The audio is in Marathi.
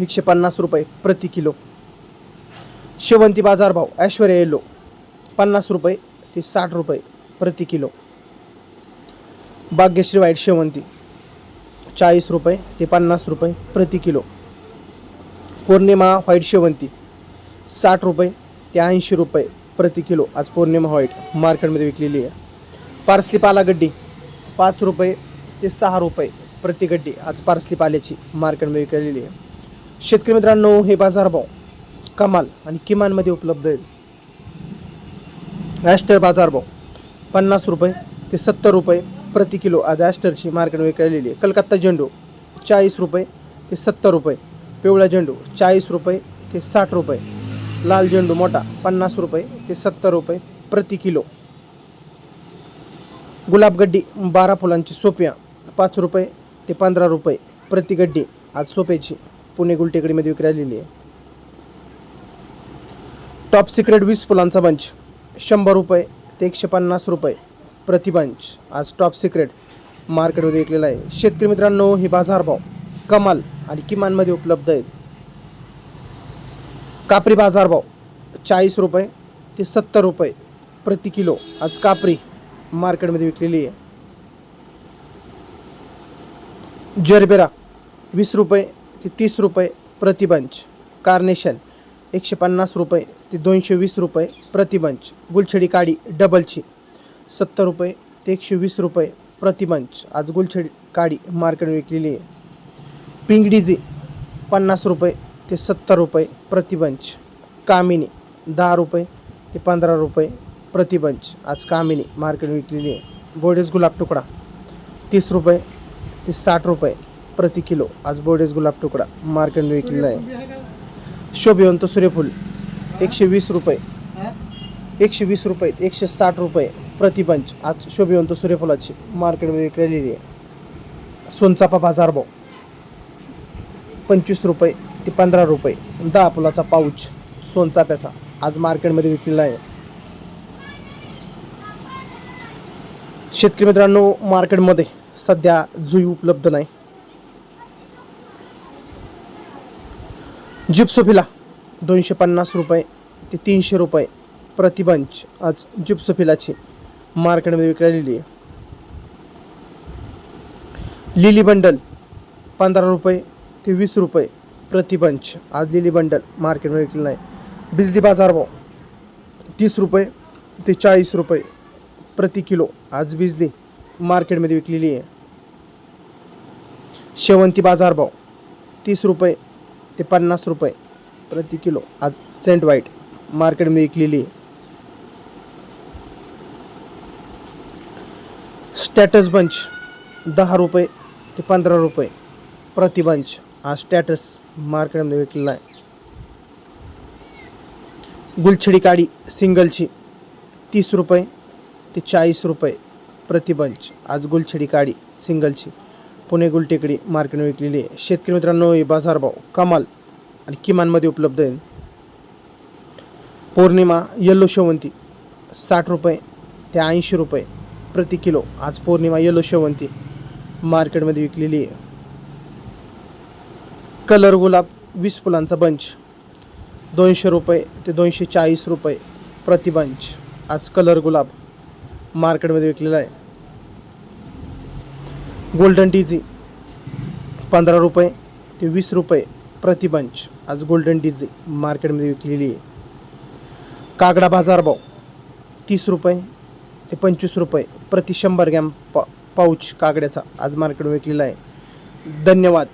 एकशे पन्नास रुपये प्रति किलो. शेवंती बाजारभाव ऐश्वर्या येलो पन्नास रुपये ते साठ रुपये प्रति किलो. भाग्यश्री वाईट शेवंती चाळीस रुपये ते पन्नास रुपये प्रति किलो. पौर्णिमा व्हाईट शेवंती साठ रुपये ते ऐंशी रुपये प्रति किलो. आज पौर्णिमा व्हाईट मार्केटमध्ये विकलेली आहे. पार्सली पाला गड्डी पाच रुपये ते सहा रुपये प्रति गड्डी आज पार्सली पाल्याची मार्केटमध्ये विकलेली आहे. शेतकरी मित्रांनो हे बाजारभाव कमाल आणि किमानमध्ये उपलब्ध आहेत. ॲस्टर बाजारभाव पन्नास रुपये ते सत्तर रुपये प्रति किलो आज ॲस्टरची मार्केट विकलेली आहे. कलकत्ता झेंडू चाळीस रुपये ते सत्तर रुपये. पिवळा झेंडू चाळीस रुपये ते साठ रुपये. लाल झेंडू मोठा पन्नास रुपये ते सत्तर रुपये प्रति किलो. गुलाबगड्डी बारा फुलांची सोप्या पाच रुपये ते पंधरा रुपये प्रति गड्डी आज सोप्याची. पुणे गुलटेकडीमध्ये विक्री आलेली आहे. टॉप सिक्रेट वीस फुलांचा बंच शंभर रुपये ते एकशे पन्नास रुपये प्रति बंच आज टॉप सिक्रेट मार्केटमध्ये विकलेला आहे. शेतकरी मित्रांनो हे बाजारभाव कमाल आणि किमानमध्ये उपलब्ध आहेत. कापरी बाजारभाव चाळीस रुपये ते सत्तर रुपये प्रति किलो आज कापरी मार्केटमध्ये विकलेली आहे. जरबेरा वीस रुपये ते तीस रुपये प्रतिबंच. कार्नेशन एकशे पन्नास रुपये ते दोनशे वीस रुपये प्रतिबंच. गुलछडी काडी डबलची सत्तर रुपये ते एकशे वीस रुपये प्रतिबंच. आज गुलछडी काडी मार्केट विकलेली आहे. पिंगडीजी पन्नास रुपये ते सत्तर रुपये प्रतिबंच. कामिनी दहा रुपये ते पंधरा रुपये प्रतिबंच. आज कामिनी मार्केट विकलेली आहे. बोडेस गुलाब तुकडा तीस रुपये ते साठ रुपये प्रति किलो. आज बोर्डेज गुलाब तुकडा. मार्केटमध्ये विकलेला आहे शोभिवंत सूर्यफूल. एकशे वीस रुपये. एकशे वीस रुपये एकशे साठ रुपये प्रतिपंच. आज शोभिवंत सूर्यफुलाची मार्केटमध्ये विकलेली आहे. सोनचापा बाजारभाव पंचवीस रुपये ते पंधरा रुपये. दहा फुलाचा पाऊच सोनचाप्याचा. आज मार्केटमध्ये विकलेला आहे शेतकरी मित्रांनो मार्केटमध्ये सध्या जुई उपलब्ध नाही. जिप्सोफिला दोनशे पन्नास रुपये ते तीनशे रुपये प्रतिबंच. आज जिप्सोफिलाची मार्केटमध्ये विकलेली आहे. लिली बंडल पंधरा रुपये ते वीस रुपये प्रतिबंच. आज लिली बंडल मार्केटमध्ये विकलेलं आहे बिजली बाजारभाव तीस रुपये ते चाळीस रुपये प्रति किलो. आज बिजली मार्केटमध्ये विकलेली आहे. शेवंती बाजारभाव तीस रुपये ते पन्नास रुपये प्रति किलो. आज सेंट वाईट मार्केटमध्ये विकलेली आहे. स्टॅटस बंच दहा रुपये ते पंधरा रुपये प्रति बंच आज स्टॅटस मार्केटमध्ये विकलेला आहे. गुलछडी काडी सिंगलची तीस रुपये ते चाळीस रुपये प्रति बंच. आज गुलछडी काडी सिंगलची पुणे गुलटेकडी मार्केटने विकलेली आहे. शेतकरी मित्रांनो हे बाजारभाव कमाल आणि किमानमध्ये उपलब्ध आहे. पौर्णिमा येल्लो शेवंती साठ रुपये ते ऐंशी रुपये प्रति किलो. आज पौर्णिमा येलो शेवंती मार्केटमध्ये विकलेली आहे. कलर गुलाब वीस फुलांचा बंच दोनशे रुपये ते दोनशे चाळीस रुपये प्रति बंच. आज कलर गुलाब मार्केटमध्ये विकलेला आहे. गोल्डन डीजी पंधरा रुपये ते वीस रुपये प्रतिबंच आज गोल्डन डीजी मार्केटमध्ये विकलेली आहे. कागडा बाजारभाव तीस रुपये ते पंचवीस रुपये प्रति शंभर ग्रॅम पा पाऊच कागड्याचा आज मार्केट विकलेला आहे. धन्यवाद.